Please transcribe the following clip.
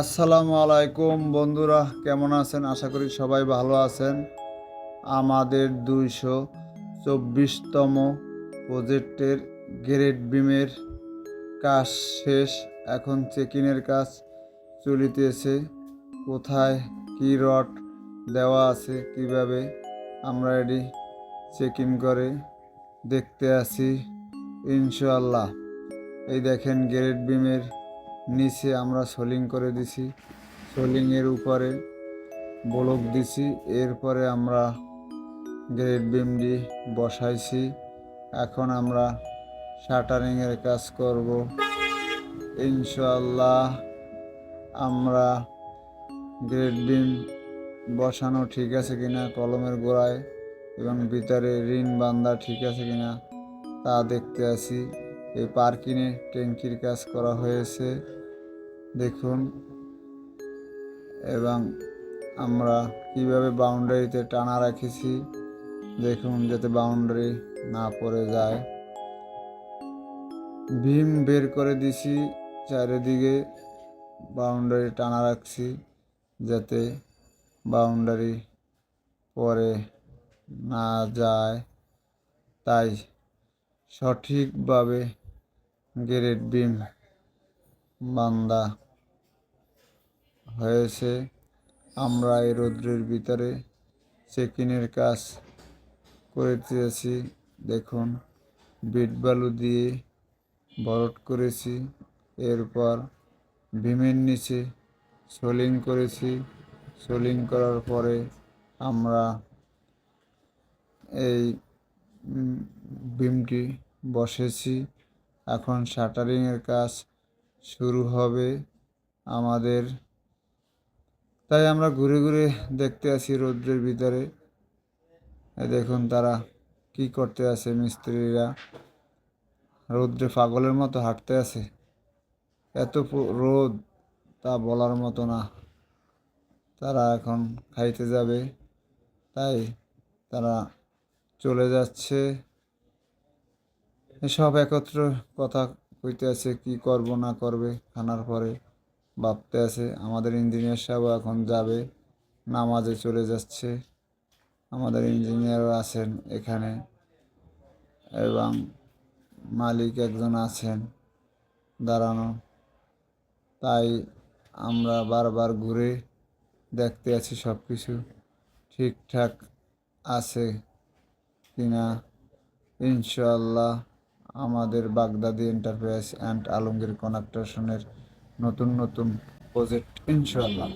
আসসালামু আলাইকুম বন্ধুরা, কেমন আছেন? আশা করি সবাই ভালো আছেন। আমাদের দুইশো চব্বিশতম প্রজেক্টের গ্রেড বিমের কাজ শেষ। এখন চেকিংয়ের কাজ চলিতেছে। কোথায় কী রড দেওয়া আছে, কীভাবে আমরা এটি চেকিং করে দেখতে আসি ইনশাল্লাহ এই দেখেন, গ্রেড বিমের নিচে আমরা সোলিং করে দিছি। সোলিংয়ের উপরে ব্লক দিছি। এরপরে আমরা গ্রেড বিমটি বসাইছি। এখন আমরা শাটারিংয়ের কাজ করব। ইনশাল্লাহ আমরা গ্রেড বিম বসানো ঠিক আছে কিনা, কলমের গোড়ায় এবং ভিতরে রিন বান্ধা ঠিক আছে কিনা তা দেখতে আসি এই পার্কিংয়ে ট্যাঙ্কির কাজ করা হয়েছে। দেখুন। এবং আমরা কীভাবে বাউন্ডারিতে টানা রেখেছি, দেখুন যাতে বাউন্ডারি না পড়ে যায়। ভীম বের করে দিছি, চারিদিকে বাউন্ডারি টানা রাখছি যাতে বাউন্ডারি পরে না যায়। তাই সঠিকভাবে গ্রেড বিম বান্দা হয়েছে। আমরা এই রৌদ্রের ভিতরে চেকিনের কাজ করেছি দেখুন, বিট বালু দিয়ে বরট করেছি, এরপর ভীমের নিচে সোলিং করেছি। সোলিং করার পরে আমরা এই বিমটি বসেছি। এখন শাটারিংয়ের কাজ শুরু হবে আমাদের। তাই আমরা ঘুরে ঘুরে দেখতে আসি রৌদ্রের ভিতরে। দেখুন তারা কি করতে আছে মিস্ত্রিরা। রৌদ্রে পাগলের মতো হাঁটতে আছে। এত রোদ তা বলার মতো না। তারা এখন খাইতে যাবে। তাই তারা চলে যাচ্ছে। সব একত্র কথা কইতে আছে, কি করব, না করবে, খানার পরে ভাবতে আছে, আমাদের ইঞ্জিনিয়ার সাহেব এখন যাবে, নামাজে চলে যাচ্ছে, আমাদের ইঞ্জিনিয়ারও আছেন এখানে এবং মালিক একজন আছেন দাঁড়ানো। তাই আমরা বারবার ঘুরে দেখতে আছি সব কিছু ঠিকঠাক আছে কিনা ইনশাল্লাহ আমাদের বাগদাদি এন্টারপ্রাইজ অ্যান্ড আলমগীর কনাক্টেশনের নতুন নতুন প্রজেক্ট ইনশাল্লাহ